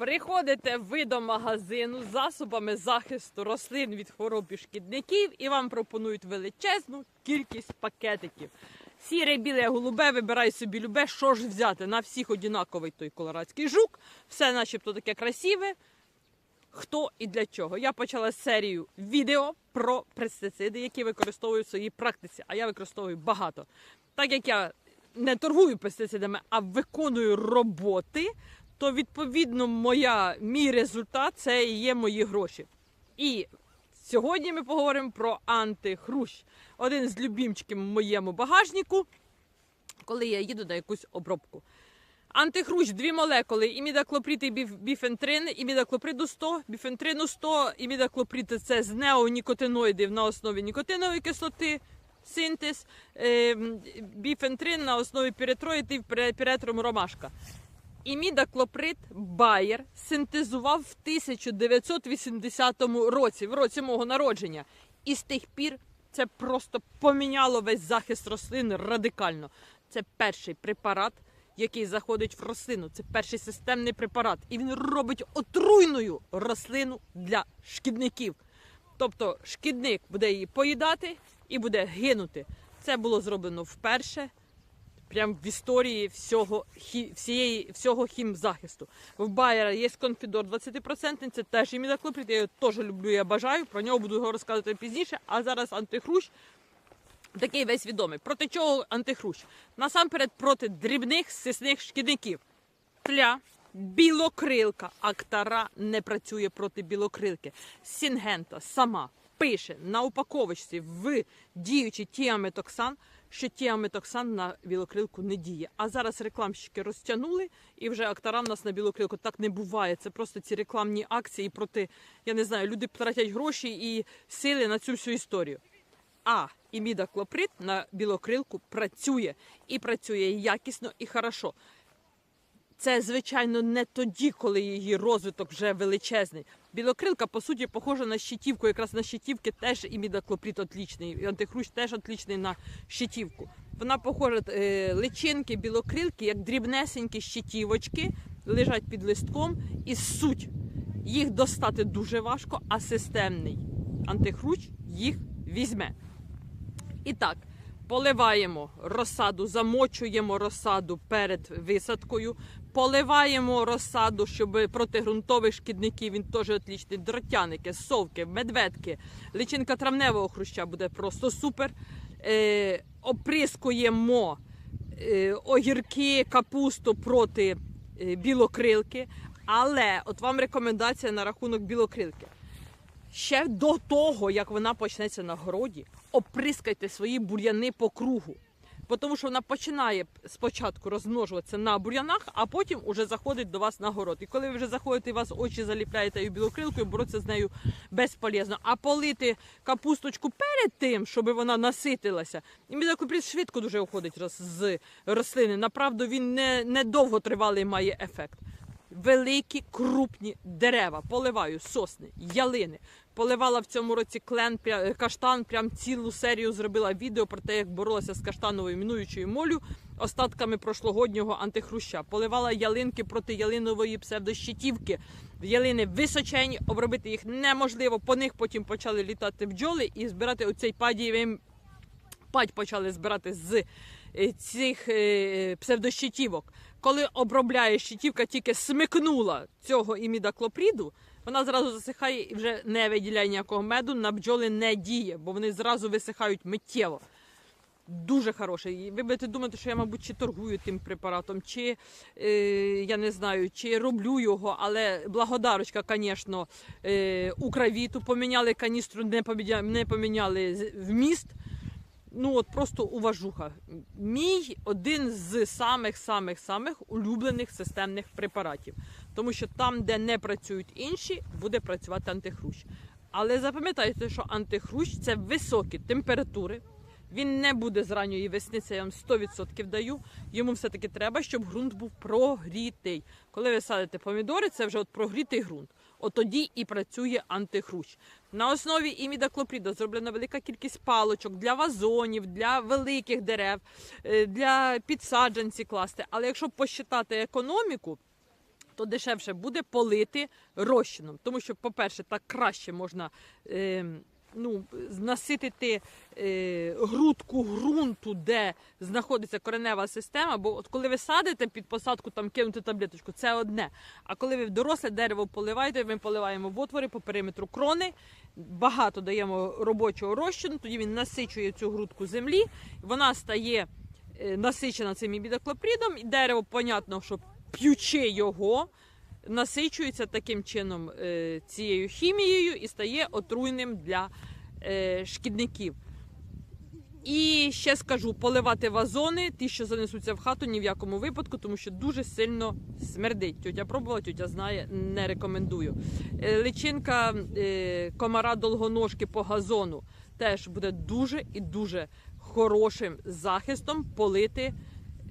Приходите ви до магазину з засобами захисту рослин від хвороб і шкідників і вам пропонують величезну кількість пакетиків. Сіре, біле, голубе, вибирай собі любе, що ж взяти. На всіх однаковий той колорадський жук, все начебто таке красиве. Хто і для чого? Я почала серію відео про пестициди, які використовую в своїй практиці, а я використовую багато. Так як я не торгую пестицидами, а виконую роботи, то відповідно моя, мій результат це і є мої гроші. І сьогодні ми поговоримо про антихрущ. Один з любімчиків в моєму багажнику, коли я їду на якусь обробку. Антихрущ, дві молекули, імідаклоприд і біфентрин, імідаклоприду 100, біфентрину 100, імідаклоприд – це з неонікотиноїдів на основі нікотинової кислоти, синтез, е, біфентрин на основі піретроїдів, піре- піретрум ромашка. Імідаклоприд Байер синтезував в 1980 році, в році мого народження. І з тих пір це просто поміняло весь захист рослин радикально. Це перший препарат, який заходить в рослину. Це перший системний препарат. І він робить отруйною рослину для шкідників. Тобто шкідник буде її поїдати і буде гинути. Це було зроблено вперше прям в історії всього, хі, всієї, всього хімзахисту. В Байера є конфідор 20%, це теж імідаклоприд, я його теж люблю, я бажаю. Про нього буду розказувати пізніше. А зараз антихрущ такий весь відомий. Проти чого антихрущ? Насамперед проти дрібних сисних шкідників. Тля, білокрилка. Актара не працює проти білокрилки. Сінгента сама пише на упаковочці в діючий тіаметоксан, що тіаметоксан на білокрилку не діє. А зараз рекламщики розтягнули і вже актара в нас на білокрилку. Так не буває. Це просто ці рекламні акції проти, я не знаю, люди тратять гроші і сили на цю всю історію. А імідаклоприд на білокрилку працює і працює якісно і хорошо. Це, звичайно, не тоді, коли її розвиток вже величезний. Білокрилка, по суті, похожа на щитівку. Якраз на щитівки теж і імідаклоприд отлічний. І антихрущ теж отлічний на щитівку. Вона похожа е, личинки, білокрилки, як дрібнесенькі щитівочки, лежать під листком і суть. Їх достати дуже важко, а системний антихрущ їх візьме. І так, поливаємо розсаду, замочуємо розсаду перед висадкою, поливаємо розсаду, щоб проти ґрунтових шкідників він теж отлічний. Дротяники, совки, медведки, личинка травневого хруща буде просто супер. Е, оприскуємо е, огірки, капусту проти е, білокрилки. Але от вам рекомендація на рахунок білокрилки. Ще до того, як вона почнеться на городі, оприскайте свої бур'яни по кругу. Тому що вона починає спочатку розмножуватися на бур'янах, а потім уже заходить до вас на город. І коли ви вже заходите, і вас очі заліпляєте білокрилкою, боротися з нею безполезно. А полити капусточку перед тим, щоб вона наситилася, і мідокупрід швидко дуже уходить з рослини. Направду він не, не довго тривалий має ефект великі крупні дерева. Поливаю сосни, ялини. Поливала в цьому році клен пря- каштан. Прям цілу серію зробила відео про те, як боролася з каштановою мінуючою молю остатками прошлогоднього антихруща. Поливала ялинки проти ялинової псевдощитівки. Ялини височені, обробити їх неможливо. По них потім почали літати бджоли і збирати оцей падієвий падь почали збирати з е, цих е, псевдощитівок. Коли обробляє щитівка, тільки смикнула цього імідаклопріду, вона зразу засихає і вже не виділяє ніякого меду, на бджоли не діє, бо вони зразу висихають миттєво. Дуже хороший. Ви будете думати, що я, мабуть, чи торгую тим препаратом, чи е, я не знаю, чи роблю його, але благодарочка, звісно, е, Укравіту поміняли каністру, не поміняли вміст. Ну от просто уважуха. Мій один з самих самих самих улюблених системних препаратів. Тому що там, де не працюють інші, буде працювати антихрущ. Але запам'ятайте, що антихрущ це високі температури. Він не буде з ранньої весни, це я вам 100% даю. Йому все-таки треба, щоб ґрунт був прогрітий. Коли ви садите помідори, це вже от прогрітий ґрунт. От тоді і працює антихрущ. На основі імідаклопріду зроблена велика кількість палочок для вазонів, для великих дерев, е, для підсаджанці класти. Але якщо посчитати економіку, то дешевше буде полити розчином. Тому що, по-перше, так краще можна е, ну, наситити е, грудку ґрунту, де знаходиться коренева система. Бо от коли ви садите під посадку, там кинути таблеточку, це одне. А коли ви доросле дерево поливаєте, ми поливаємо в отвори по периметру крони, багато даємо робочого розчину, тоді він насичує цю грудку землі, вона стає е, насичена цим імідоклопридом, і дерево, понятно, що п'ючи його, насичується таким чином е, цією хімією і стає отруйним для е, шкідників. І ще скажу, поливати вазони, ті, що занесуться в хату, ні в якому випадку, тому що дуже сильно смердить. Тетя пробувала, тетя знає, не рекомендую. Е, Личинка комара долгоножки по газону теж буде дуже і дуже хорошим захистом полити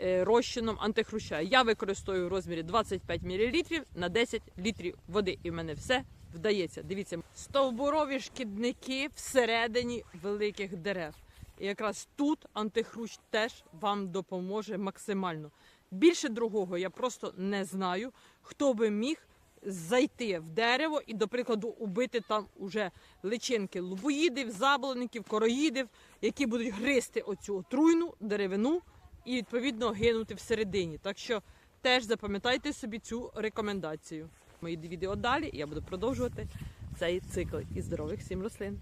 розчином антихруща. Я використовую в розмірі 25 мл на 10 літрів води. І в мене все вдається. Дивіться, стовбурові шкідники всередині великих дерев. І якраз тут антихрущ теж вам допоможе максимально. Більше другого я просто не знаю, хто би міг зайти в дерево і, до прикладу, убити там уже личинки лубоїдів, заблоників, короїдів, які будуть гризти оцю отруйну деревину і відповідно гинути всередині. Так що теж запам'ятайте собі цю рекомендацію. Мої відео далі, і я буду продовжувати цей цикл із здорових сім рослин.